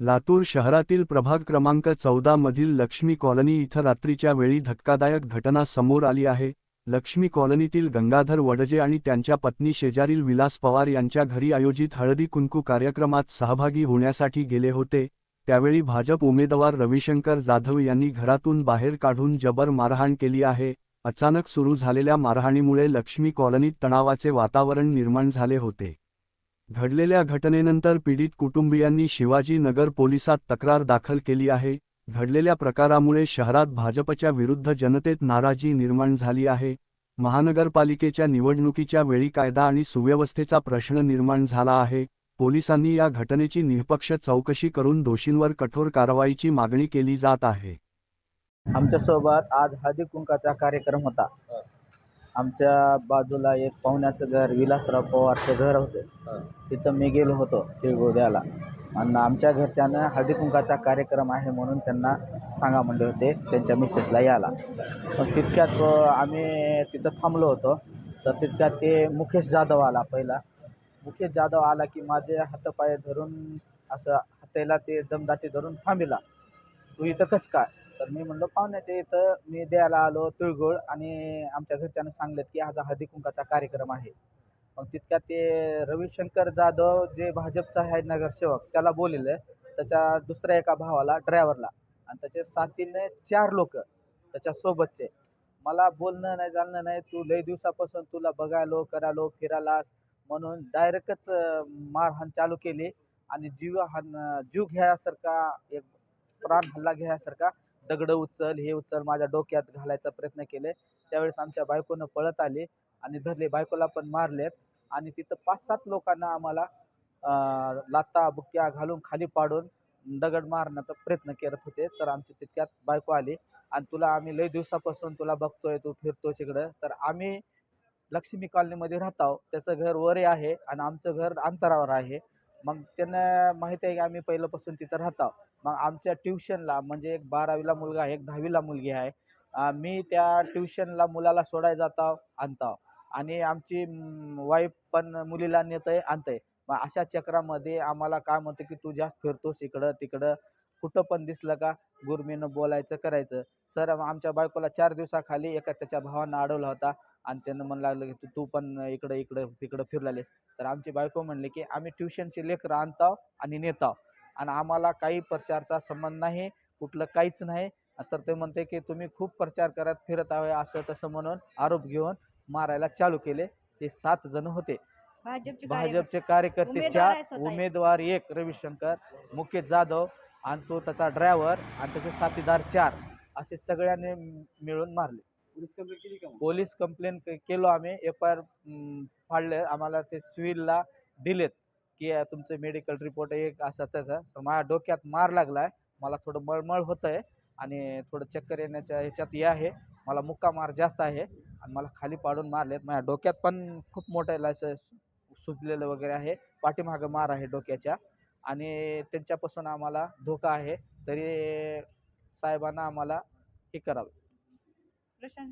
लातूर शहरातील प्रभाग क्रमांक चौदा मधील लक्ष्मी कॉलनी इथं रात्रीच्या वेळी धक्कादायक घटना समोर आली आहे. लक्ष्मी कॉलनीतील गंगाधर वडजे आणि त्यांच्या पत्नी शेजारील विलास पवार यांच्या घरी आयोजित हळदी कुंकू कार्यक्रमात सहभागी होण्यासाठी गेले होते. त्यावेळी भाजप उमेदवार रविशंकर जाधव यांनी घरातून बाहेर काढून जबर मारहाण केली आहे. अचानक सुरू झालेल्या मारहाणीमुळे लक्ष्मी कॉलनीत तणावाचे वातावरण निर्माण झाले होते. घडलेल्या घटनेनंतर पीडित कुटुंबियांनी शिवाजीनगर पोलिसात तक्रार दाखल केली आहे. घडलेल्या प्रकारामुळे शहरात भाजपच्या विरुद्ध जनतेत नाराजी निर्माण झाली आहे. महानगरपालिकेच्या निवडणुकीच्या वेळी कायदा आणि सुव्यवस्थेचा प्रश्न निर्माण झाला आहे. पोलिसांनी या घटनेची निष्पक्ष चौकशी करून दोषींवर कठोर कारवाईची मागणी केली जात आहे. आमच्यासोबत आज हळदी कुंकाचा कार्यक्रम होता. आमच्या बाजूला एक पाहुण्याचं घर विलासराव पवारचं घर होतं. तिथं मी गेलो होतो तिळगुळ द्यायला आणि आमच्या घरच्यानं हळदी कुंकाचा कार्यक्रम आहे म्हणून त्यांना सांगा म्हणले होते त्यांच्या मिसेसला यायला. मग तितक्यात आम्ही तिथं थांबलो होतो. तर तितक्यात ते मुकेश जाधव आला पहिला. मुकेश जाधव आला की माझे हातपाय धरून असं हाताला ते दमदाटी धरून थांबिला. तू इथं कसं काय? तर मी म्हणलो पाहुण्याच्या इथं मी द्यायला आलो तिळगुळ आणि आमच्या घरच्यानं सांगलेत की आज हळदी कुंकाचा कार्यक्रम आहे. मग तितक्या ते रविशंकर जाधव जे भाजपचा आहे नगरसेवक त्याला बोलले त्याच्या दुसऱ्या एका भावाला ड्रायव्हरला. आणि त्याचे साथीने चार लोक त्याच्यासोबतचे मला बोलणं नाही जाणलं नाही तू लई दिवसापासून तुला बघायलो करायलो फिरायलास म्हणून डायरेक्टच मारहाण चालू केली आणि जीव हान जीव घ्यायसारखा एक प्राण हल्ला घ्यायसारखा दगडं उचल हे उचल माझ्या डोक्यात घालायचा प्रयत्न केले. त्यावेळेस आमच्या बायकोनं पळत आली आणि धरले. बायकोला पण मारले आणि तिथं पाच सात लोकांना आम्हाला लाता बुक्या घालून खाली पाडून दगड मारण्याचा प्रयत्न करत होते. तर आमची तितक्यात बायको आली आणि तुला आम्ही लई दिवसापासून तुला बघतोय तू फिरतोय तिकडं तर आम्ही लक्ष्मी कॉलनीमध्ये राहतो त्याचं घर वरे आहे आणि आमचं घर अंतरावर आहे. मग त्यांना माहिती आहे की आम्ही पहिल्यापासून तिथं राहतो. मग आमच्या ट्युशनला म्हणजे एक बारावीला मुलगा आहे एक दहावीला मुलगी आहे. मी त्या ट्युशनला मुलाला सोडायला जातो आणतो. आणि आमची वाईफ पण मुलीला नेतंय आणतंय. मग अशा चक्रामध्ये आम्हाला काय म्हणतं की तू जास्त फिरतोस इकडं तिकडं. कुठं पण दिसलं का गुरमीनं बोलायचं करायचं. सर आमच्या बायकोला चार दिवसाखाली एका त्याच्या भावांना अडवला होता. आणि त्यानं म्हणू लागलं की तू- पण इकडं इकडं तिकडं फिरलालेस तर आमची बायको म्हणली की आम्ही ट्युशनचे लेकरं आणतो आणि नेतो आणि आम्हाला काही प्रचारचा संबंध नाही कुठलं काहीच नाही. तर ते म्हणते की तुम्ही खूप प्रचार करत फिरत आहे असं तसं म्हणून आरोप घेऊन मारायला चालू केले. ते सात जण होते. भाजपचे कार्यकर्ते उमेदवार चार. उमेदवार एक रविशंकर मुकेश जाधव आणि तो त्याचा ड्रायव्हर आणि त्याचे साथीदार चार असे सगळ्यांनी मिळून मारले. पोलीस कंप्लेंट केलो आम्ही. एफ आय आर फाडले. आम्हाला ते सिव्हिलला दिलेत की तुमचे मेडिकल रिपोर्ट एक असं त्याचा तर माझ्या डोक्यात मार लागलाय. मला थोडं मळमळ होतं आहे आणि थोडं चक्कर येण्याच्या ह्याच्यात हे आहे. मला मुक्का मार जास्त आहे आणि मला खाली पाडून मारलेत. माझ्या डोक्यात पण खूप मोठं असं सुजलेलं वगैरे आहे. पाठीमागं मार आहे डोक्याच्या आणि त्यांच्यापासून आम्हाला धोका आहे. तरी साहेबांना आम्हाला हे करावं. प्रशांत